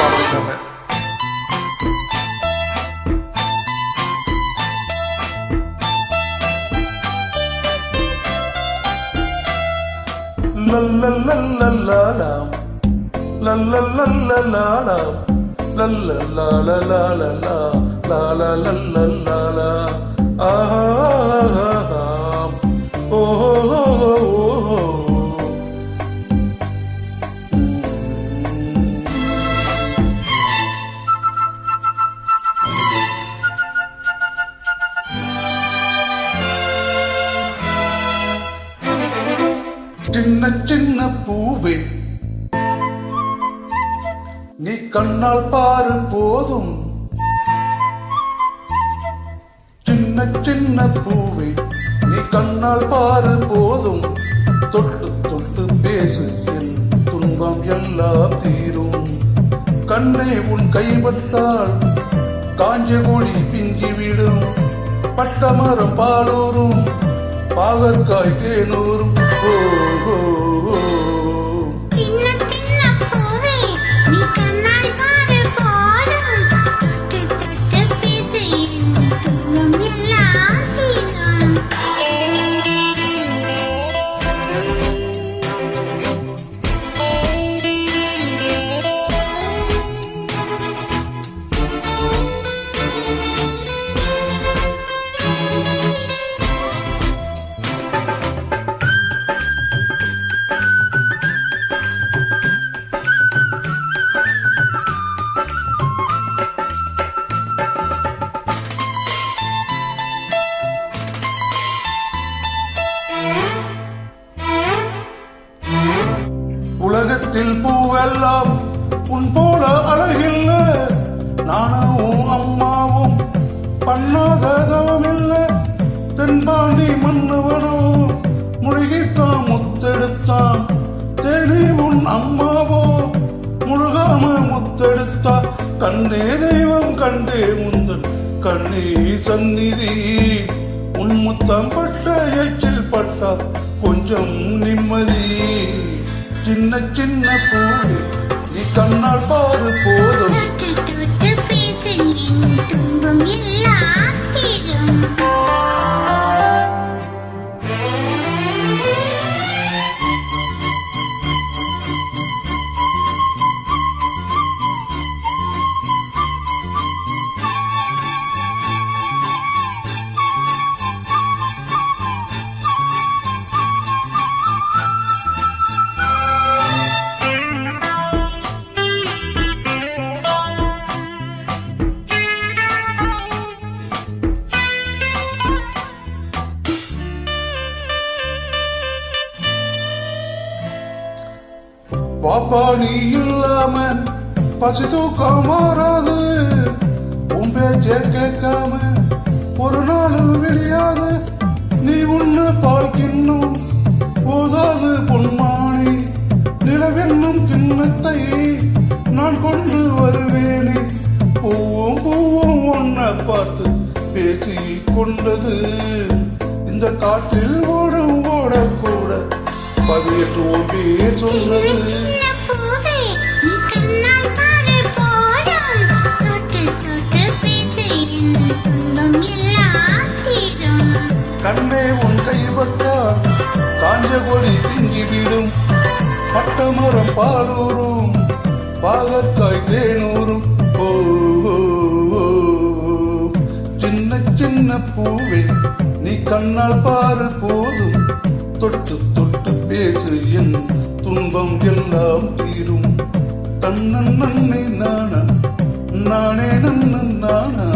பாடுறாங்க லல்லல்லல்லல்லாலாம். லல்லல்லல்லல்லாலாம். லல்லல்லாலலாலலா. லாலலல்லல்லாலா. ஆஹாஹாஹாம். சின்ன சின்ன பூவே. நீ கண்ணால் பாரு போதும். சின்ன சின்ன பூவே நீ கண்ணால் பாரு போதும். தொட்டு தொட்டு பேசு என் துன்பம் எல்லாம் தீரும். கண்ணை உன் கைப்பட்டால் காஞ்ச கொடி பிஞ்சிவிடும். பட்டமரம் பாலூரும். பாகற்காய் தேனூரும். ஓ, உலகத்தில் பூவெல்லாம் உன் போல அழகில்ல. நானும் உன் அம்மாவும் பண்ணாததவமில்ல தென்பாண்டி மன்னவனும் முழுகித்தான் முத்தெடுத்தான். தேடி உன் அம்மாவோ முழுகாம முத்தெடுத்தா. கண்ணே தெய்வம் கண்டே முந்தன் கண்ணே சந்நிதி. உன் முத்தம் பட்ட எச்சில் பட்டா கொஞ்சம் நிம்மதி. சின்ன சின்ன பூ நீ கண்ணால் பாரு போதும். துன்பம் எல்லாம் தீரும் பாப்பா நீ இல்லாம பசி தூக்கம் மாறாது. உன் பேச்சே கேட்காம ஒரு நாள் விடியாது. நீ உன்ன பால் கிண்ணும் போதாது பொன்மானி. நிலவென்னும் கிண்ணத்தை நான் கொண்டு வருவேனே. பூவும் பூவும் ஒன்ன பார்த்து பேசி கொண்டது. இந்த காட்டில் ஓடும் ஓடக்கூட பதினெட்டு ஓ பேர் சொன்னது. கண்ணே உன் கைப்பட்டால் காஞ்ச கொடி திங்கிவிடும். பட்டமரம் பாலூரும் பாகற்காய் தேனூரும். ஓ, ஓ. சின்ன சின்ன பூவே நீ கண்ணால் பாரு போதும். தொட்டு தொட்டு பேசு என் துன்பம் எல்லாம் தீரும். தன்னன் நன்னை நானா நானே நன்னன் நானா